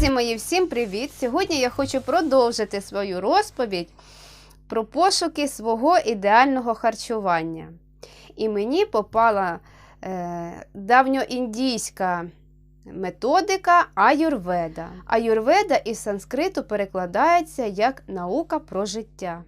Друзі мої, всім привіт! Сьогодні я хочу продовжити свою розповідь про пошуки свого ідеального харчування. І мені попала е, давньоіндійська методика аюрведа. Аюрведа із санскриту перекладається як наука про життя.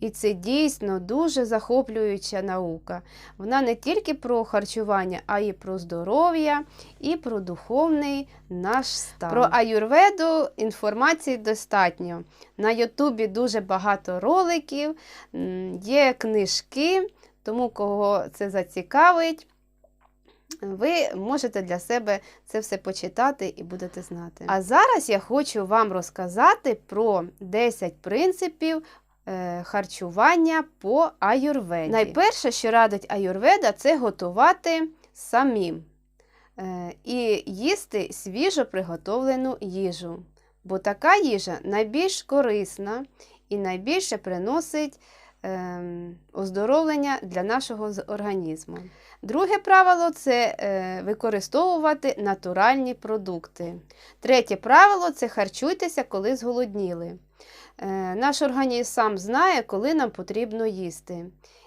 І це дійсно дуже захоплююча наука. Вона не тільки про харчування, а й про здоров'я і про духовний наш стан. Про аюрведу інформації достатньо. На Ютубі дуже багато роликів, є книжки, тому кого це зацікавить. Ви можете для себе це все почитати і будете знати. А зараз я хочу вам розказати про 10 принципів харчування по аюрведі. Найперше, що радить аюрведа, це готувати самим е, і їсти свіжо приготовлену їжу. Бо така їжа найбільш корисна і найбільше приносить ем, оздоровлення для нашого організму. Друге правило це е, використовувати натуральні продукти. Третє правило це харчуйтеся, коли зголодніли. Е, наш організм сам знає, коли нам потрібно їсти.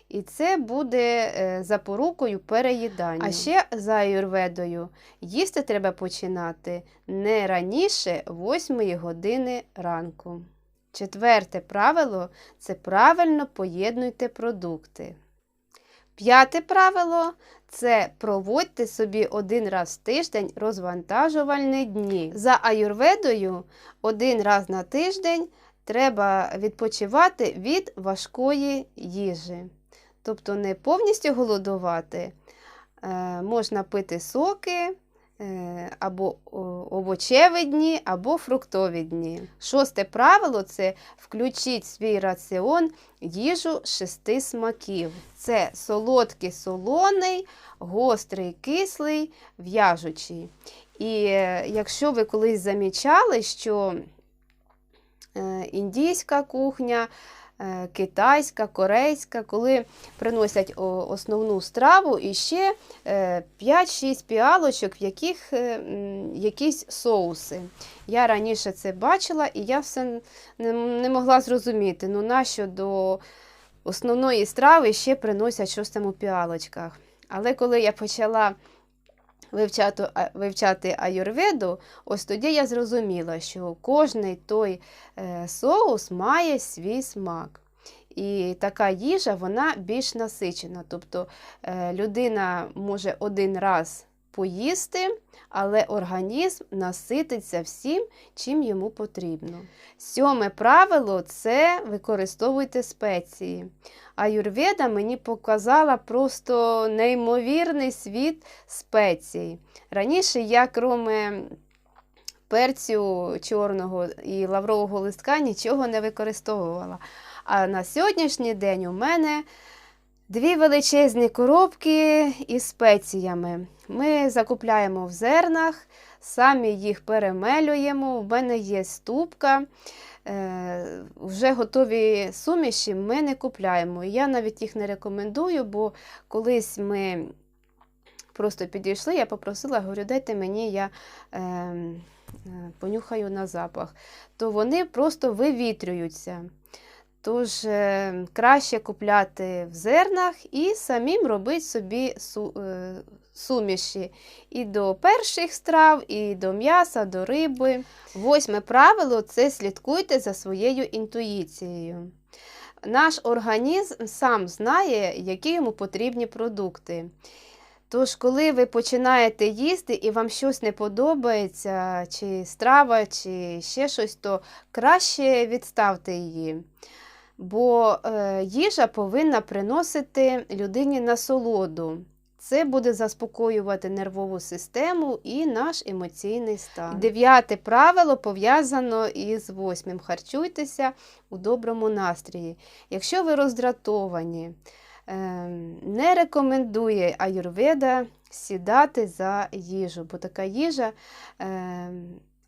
І це буде е, запорукою переїдання. А ще за аюрведою їсти треба починати не раніше 8 години ранку. Четверте правило це правильно поєднуйте продукти. П'яте правило це проводьте собі один раз в тиждень розвантажувальні дні. За аюрведою один раз на тиждень треба відпочивати від важкої їжі. Тобто не повністю голодувати, е, можна пити соки е, або овочеві дні, або фруктові дні. Шосте правило це включіть в свій раціон їжу шести смаків. Це солодкий солоний, гострий кислий, в'яжучий. І е, якщо ви колись замічали, що індійська кухня, е, китайська, корейська, коли приносять основну страву і ще е, 5-6 піалочок, в яких е, якісь соуси. Я раніше це бачила, і я все не могла зрозуміти, ну нащо до основної страви ще приносять щось там у піалочках. Але коли я почала вивчати, вивчати аюрведу, ось тоді я зрозуміла, що кожний той е, соус має свій смак. І така їжа вона більш насичена. Тобто е, людина може один раз поїсти, але організм насититься всім, чим йому потрібно. Сьоме правило це використовуйте спеції. Аюрведа мені показала просто неймовірний світ спецій. Раніше я, кроме перцю чорного і лаврового листка, нічого не використовувала. А на сьогоднішній день у мене дві величезні коробки із спеціями. Ми закупляємо в зернах, самі їх перемелюємо. У мене є ступка. Е, Вже готові суміші ми не купляємо. Я навіть їх не рекомендую, бо колись ми просто підійшли, я попросила, говорю, дайте мені, я е, е, понюхаю на запах. То вони просто вивітрюються. Тож е, краще купляти в зернах і самим робити собі е, суміші і до перших страв, і до м'яса, до риби. Восьме правило це слідкуйте за своєю інтуїцією. Наш організм сам знає, які йому потрібні продукти. Тож, коли ви починаєте їсти і вам щось не подобається, чи страва, чи ще щось, то краще відставте її. Бо е, їжа повинна приносити людині насолоду. Це буде заспокоювати нервову систему і наш емоційний стан. Дев'яте правило пов'язано із восьмим. Харчуйтеся у доброму настрої. Якщо ви роздратовані, е, не рекомендує аюрведа сідати за їжу, бо така їжа е,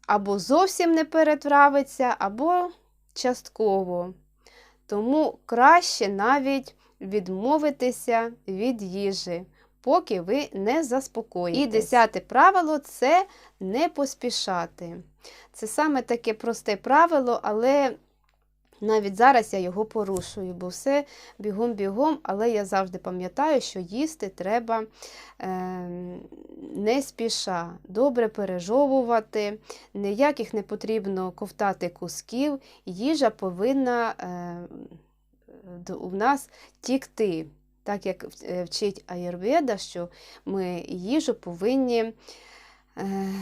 або зовсім не перетравиться, або частково. Тому краще навіть відмовитися від їжі, поки ви не заспокоїтесь. І десяте правило це не поспішати. Це саме таке просте правило, але навіть зараз я його порушую, бо все бігом-бігом, але я завжди пам'ятаю, що їсти треба е, не спіша, добре пережовувати, ніяких не потрібно ковтати кусків, їжа повинна е, у нас тікти. Так як е, вчить Аюрведа, що ми їжу повинні е,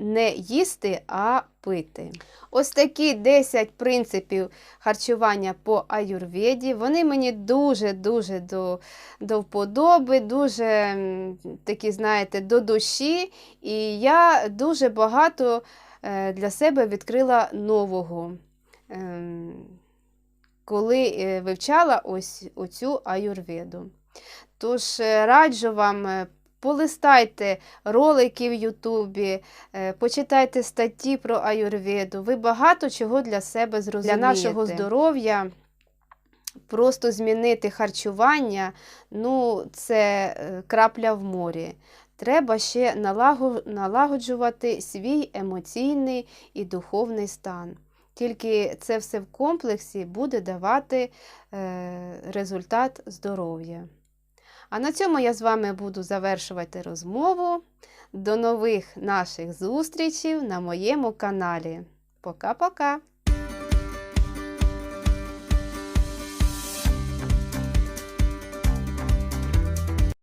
не їсти, а пити. Ось такі 10 принципів харчування по аюрведі. Вони мені дуже-дуже до, до вподоби, дуже такі, знаєте, до душі. І я дуже багато е, для себе відкрила нового. Ем, коли е, вивчала ось оцю аюрведу. Тож е, раджу вам полистайте ролики в Ютубі, е, почитайте статті про аюрведу. Ви багато чого для себе зрозумієте. Для нашого здоров'я просто змінити харчування, ну, це е, крапля в морі. Треба ще налагоджувати свій емоційний і духовний стан. Тільки це все в комплексі буде давати е, результат здоров'я. А на цьому я з вами буду завершувати розмову. До нових наших зустрічей на моєму каналі. Пока-пока!